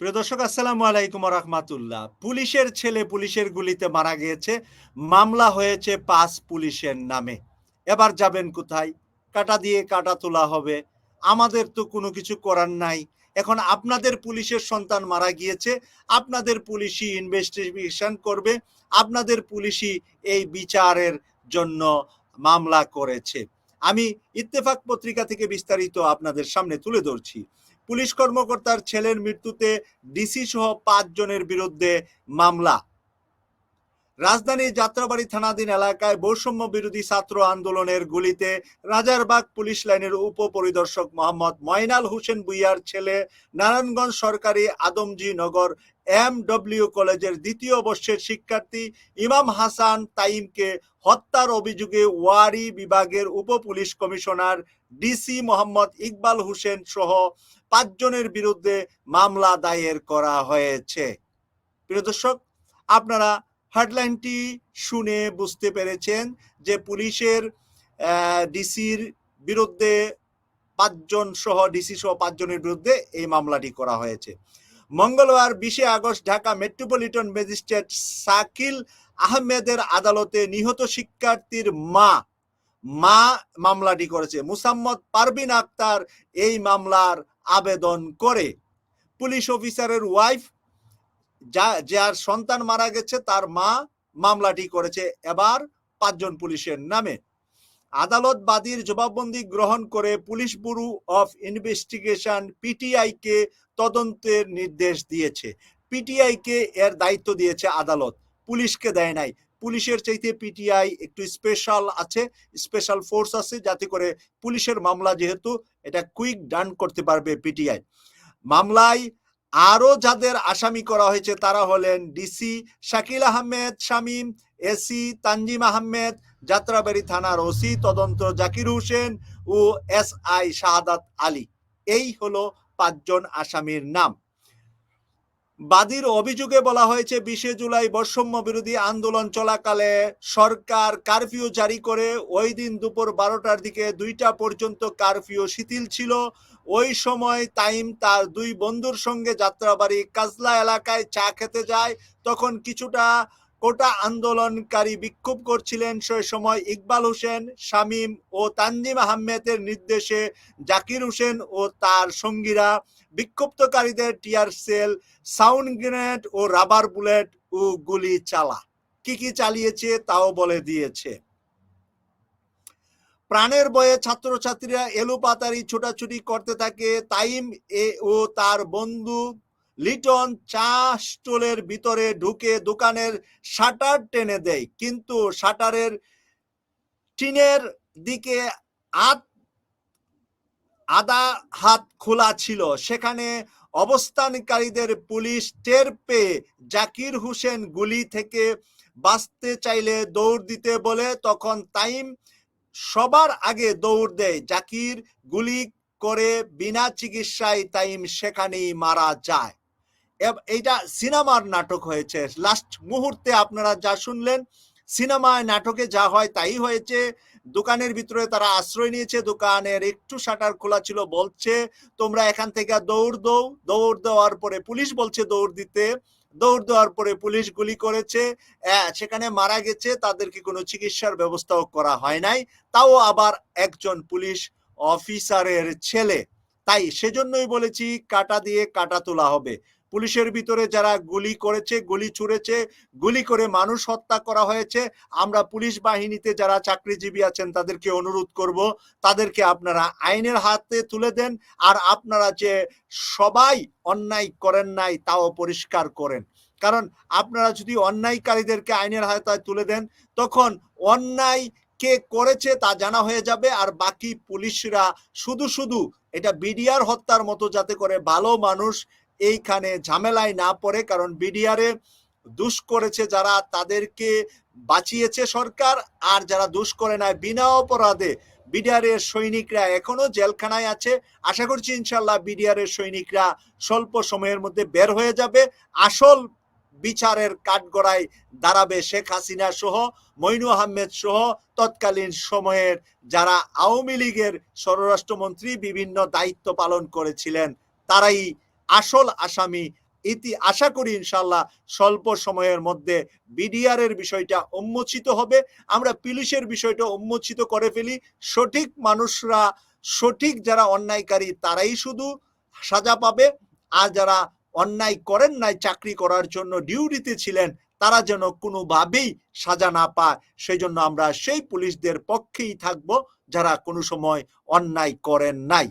প্রিয় দর্শক, আসসালামু আলাইকুম রহমাতুল্লাহ পুলিশের ছেলে পুলিশের গুলিতে মারা গিয়েছে, মামলা হয়েছে পাঁচ পুলিশের নামে। এবার যাবেন কোথায়? কাটা দিয়ে কাটা তোলা হবে। আমাদের তো কোনো কিছু করার নাই। এখন আপনাদের পুলিশের সন্তান মারা গিয়েছে, আপনাদের পুলিশই ইনভেস্টিগেশন করবে, আপনাদের পুলিশই এই বিচারের জন্য মামলা করেছে। আমি ইত্তেফাক পত্রিকা থেকে বিস্তারিত আপনাদের সামনে তুলে ধরছি। পুলিশ কর্মকর্তার ছেলের মৃত্যুতে ডিসি সহ পাঁচ জনের বিরুদ্ধে মামলা। রাজধানীর যাত্রাবাড়ি থানাধীন এলাকায় বৈষম্য বিরোধী ছাত্র আন্দোলনের গুলিতে রাজারবাগ পুলিশ লাইনের উপপরিদর্শক মোহাম্মদ ময়নাল হোসেন বুইয়ার ছেলে নারায়ণগঞ্জ সরকারি আদমজি নগর এম ডব্লিউ কলেজের দ্বিতীয় বর্ষের শিক্ষার্থী ইমাম হাসান তাইমকে হত্যার অভিযোগে ওয়ারি বিভাগের উপ police commissioner DC Mohammad Iqbal Hossain সহ পাঁচজনের বিরুদ্ধে মামলা দায়ের করা হয়েছে। প্রিয় দর্শক, আপনারা হেডলাইনটি শুনে বুঝতে পেরেছেন যে পুলিশের ডিসির বিরুদ্ধে পাঁচজন সহ, ডিসি সহ পাঁচজনের বিরুদ্ধে এই মামলাটি করা হয়েছে। মঙ্গলবার বিশে August Dhaka metropolitan magistrate Shakil আহমেদের আদালতে নিহত শিক্ষার্থীর মা মা মামলাটি করেছে। মুসাম্মদ পারবিন আক্তার এই মামলার আবেদন করে। পুলিশ অফিসারের ওয়াইফ যা যার সন্তান মারা গেছে, তার মা মামলাটি করেছে। এবার পাঁচজন পুলিশের নামে। আদালত বাদীর জবাববন্দি গ্রহণ করে police bureau of investigation PBI কে তদন্তের নির্দেশ দিয়েছে। পিটিআই কে এর দায়িত্ব দিয়েছে আদালত। পুলিশকে দেয় নাই। পুলিশের চাইতে পিটিআই একটু স্পেশাল আছে স্পেশাল ফোর্স আছে, যাতে করে পুলিশের মামলা যেহেতু, এটা কুইক ডান করতে পারবে পিটিআই। মামলায় আরও যাদের আসামি করা হয়েছে তারা হলেন ডিসি শাকিল আহমেদ, শামীম, এসি তানজিম আহমেদ, যাত্রাবাড়ি থানার ওসি তদন্ত জাকির হোসেন ও এস আই শাহাদাত আলী। এই হলো পাঁচজন আসামির নাম। বাদীর অভিযোগে বলা হয়েছে, বিশে জুলাই বৈষম্য বিরোধী আন্দোলন চলাকালে সরকার কারফিউ জারি করে ওই দিন দুপুর বারোটার দিকে দুইটা পর্যন্ত কারফিউ শিথিল ছিল। ওই সময় তাইম তার দুই বন্ধুর সঙ্গে যাত্রাবাড়ি কাজলা এলাকায় চা খেতে যায়। তখন কিছুটা কোটা আন্দোলনকারী বিক্ষোভ করছিলেন সেই সময় ইকবাল হোসেন, শামীম ও তানজিম আহমেদের নির্দেশে জাকির হোসেন ও তার সঙ্গীরা বিক্ষুব্ধকারীদের টিয়ার সেল, সাউন্ড গ্রেনেড ও রাবার বুলেট ও গুলি চালা। কি কি চালিয়েছে তাও বলে দিয়েছে। প্রাণের বয়ে ছাত্রছাত্রীরা এলোপাতারি ছোটাছুটি করতে থাকে। তাইম এ ও তার বন্ধু লিটন চা স্টলের ভিতরে ঢুকে দোকানের শাটার টেনে দেয়, কিন্তু শাটারের টিনের দিকে আত আদা হাত খোলা ছিল। সেখানে অবস্থানকারীদের পুলিশ টের পেয়ে জাকির হোসেন গুলি থেকে বাঁচতে চাইলে দৌড় দিতে বলে, তখন তাইম সবার আগে দৌড় দেয়। জাকির গুলি করে বিনা চিকিৎসায় তাইম সেখানেই মারা যায়। এইটা সিনেমার নাটক হয়েছে। লাস্ট মুহূর্তে আপনারা যা শুনলেন, সিনেমায় নাটকে যা হয় তাই হয়েছে। দোকানের ভিতরে তারা আশ্রয় নিয়েছে, দোকানের একটু শাটার খোলা ছিল, বলছে, তোমরা এখান থেকে দৌড় দৌ। দৌড় দেওয়ার পরে পুলিশ বলছে দৌড় দিতে। দৌড় দেওয়ার পরে পুলিশ গুলি করেছে। সেখানে মারা গেছে, তাদেরকে কোনো চিকিৎসার ব্যবস্থাও করা হয় নাই। তাও আবার একজন পুলিশ অফিসারের ছেলে। তাই সেজন্যই বলেছি, কাটা দিয়ে কাটা তোলা হবে। পুলিশের ভিতরে যারা গুলি করেছে, গুলি ছুড়েছে, গুলি করে মানুষ হত্যা করা হয়েছে, আমরা পুলিশ বাহিনীতে যারা চাকরিজীবী আছেন তাদেরকে অনুরোধ করব, তাদেরকে আপনারা আইনের হাতে তুলে দেন, আর আপনারা যে সবাই অন্যায় করেন নাই তাও পরিষ্কার করেন। কারণ আপনারা যদি অন্যায়কারীদেরকে আইনের হাতে তুলে দেন, তখন অন্যায় কে করেছে তা জানা হয়ে যাবে, আর বাকি পুলিশরা শুধু শুধু এটা বিডিআর হত্যার মতো যাতে করে ভালো মানুষ এইখানে ঝামেলায় না পড়ে, কারণ বিডিআরে দুষ করেছে যারা, তাদেরকে বাঁচিয়েছে সরকার, আর যারা দুষ করে নাই বিনা অপরাধে বিডিআরের সৈনিকরা এখনও জেলখানায় আছে। আশা করছি ইনশাল্লাহ বিডিআরের সৈনিকরা স্বল্প সময়ের মধ্যে বের হয়ে যাবে। আসল বিচারের কাঠগড়ায় দাঁড়াবে শেখ হাসিনা সহ, মইনু আহমেদ সহ, তৎকালীন সময়ের যারা আওয়ামী লীগের স্বরাষ্ট্রমন্ত্রী, বিভিন্ন দায়িত্ব পালন করেছিলেন, তারাই আসল আসামি। ইতি আশা করি ইনশাল্লাহ স্বল্প সময়ের মধ্যে বিডিআর এর বিষয়টা উন্মোচিত হবে। আমরা পুলিশের বিষয়টা উন্মোচিত করে ফেলি। সঠিক মানুষরা, সঠিক যারা অন্যায়কারী তারাই শুধু সাজা পাবে। আর যারা অন্যায় করেন নাই চাকরি করার জন্য, ডিউটিতে ছিলেন, তারা যেন কোনোভাবেই সাজা না পায়। সেই জন্য আমরা সেই পুলিশদের পক্ষেই থাকব যারা কোনো সময় অন্যায় করেন নাই।